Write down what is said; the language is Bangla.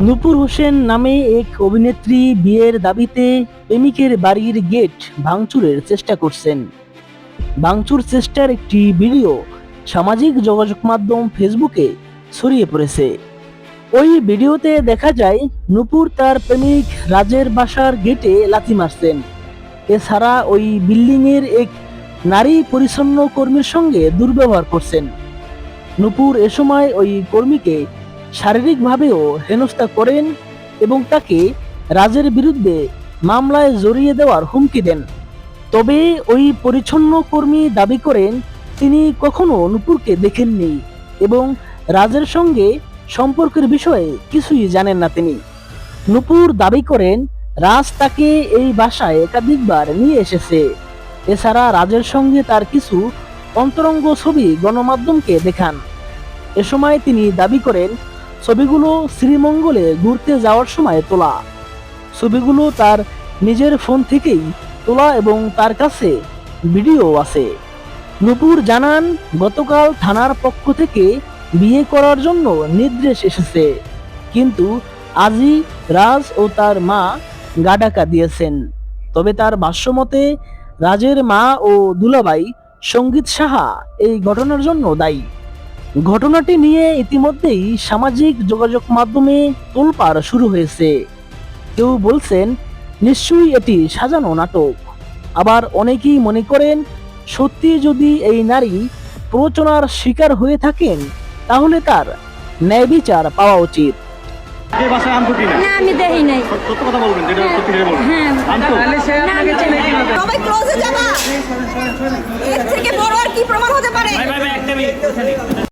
নূপুর হোসেন নামে এক অভিনেত্রী বিয়ের দাবিতে প্রেমিকের বাড়ির গেট ভাঙচুরের চেষ্টা করছেন। ভাঙচুর চেষ্টার একটি ভিডিও সামাজিক যোগাযোগ মাধ্যম ফেসবুকে ছড়িয়ে পড়েছে। ওই ভিডিওতে দেখা যায়, নূপুর তার প্রেমিক রাজের বাসার গেটে লাথি মারছেন। এছাড়া ওই বিল্ডিংয়ের এক নারী পরিচ্ছন্ন কর্মীর সঙ্গে দুর্ব্যবহার করছেন। নূপুর এ সময় ওই কর্মীকে শারীরিকভাবেও হেনস্থা করেন এবং তাকে রাজের বিরুদ্ধে মামলায় জড়িয়ে দেওয়ার হুমকি দেন। তবে ওই পরিচ্ছন্ন কর্মী দাবি করেন, তিনি কখনো নূপুরকে দেখেননি এবং রাজের সঙ্গে সম্পর্কের বিষয়ে কিছুই জানেন না তিনি। নূপুর দাবি করেন, রাজ তাকে এই বাসায় একাধিকবার নিয়ে এসেছে। এছাড়া রাজের সঙ্গে তার কিছু অন্তরঙ্গ ছবি গণমাধ্যমকে দেখান। এ সময় তিনি দাবি করেন ছবিগুলো শ্রীমঙ্গলে ঘুরতে যাওয়ার সময় তোলা। ছবিগুলো তার নিজের ফোন থেকেই তোলা এবং তার কাছে ভিডিও আছে। নূপুর জানান, গতকাল থানার পক্ষ থেকে বিয়ে করার জন্য নির্দেশ এসেছে। কিন্তু আজই রাজ ও তার মা গাডাকা দিয়েছেন। তবে তার ভাষ্যমতে রাজের মা ও দুলাবাই সংগীত সাহা এই ঘটনার জন্য দায়ী। ঘটনাটি নিয়ে ইতিমধ্যেই সামাজিক যোগাযোগ মাধ্যমে তোলপাড় শুরু হয়েছে কেউ বলছেন নিশ্চয়ই এটি সাজানো নাটক আবার অনেকেই মনে করেন সত্যি যদি এই নারী প্ররোচনার শিকার হয়ে থাকেন তাহলে তার ন্যায় বিচার পাওয়া উচিত এই বাসায় আনতো কিনা না আমি দেখি নাই সত্য কথা বলবেন যেটা সত্যি সেটা বলবেন হ্যাঁ আনতো না আমি চিনি না। সবাই ক্লোজে যাবা এর থেকে বড় আর কি প্রমাণ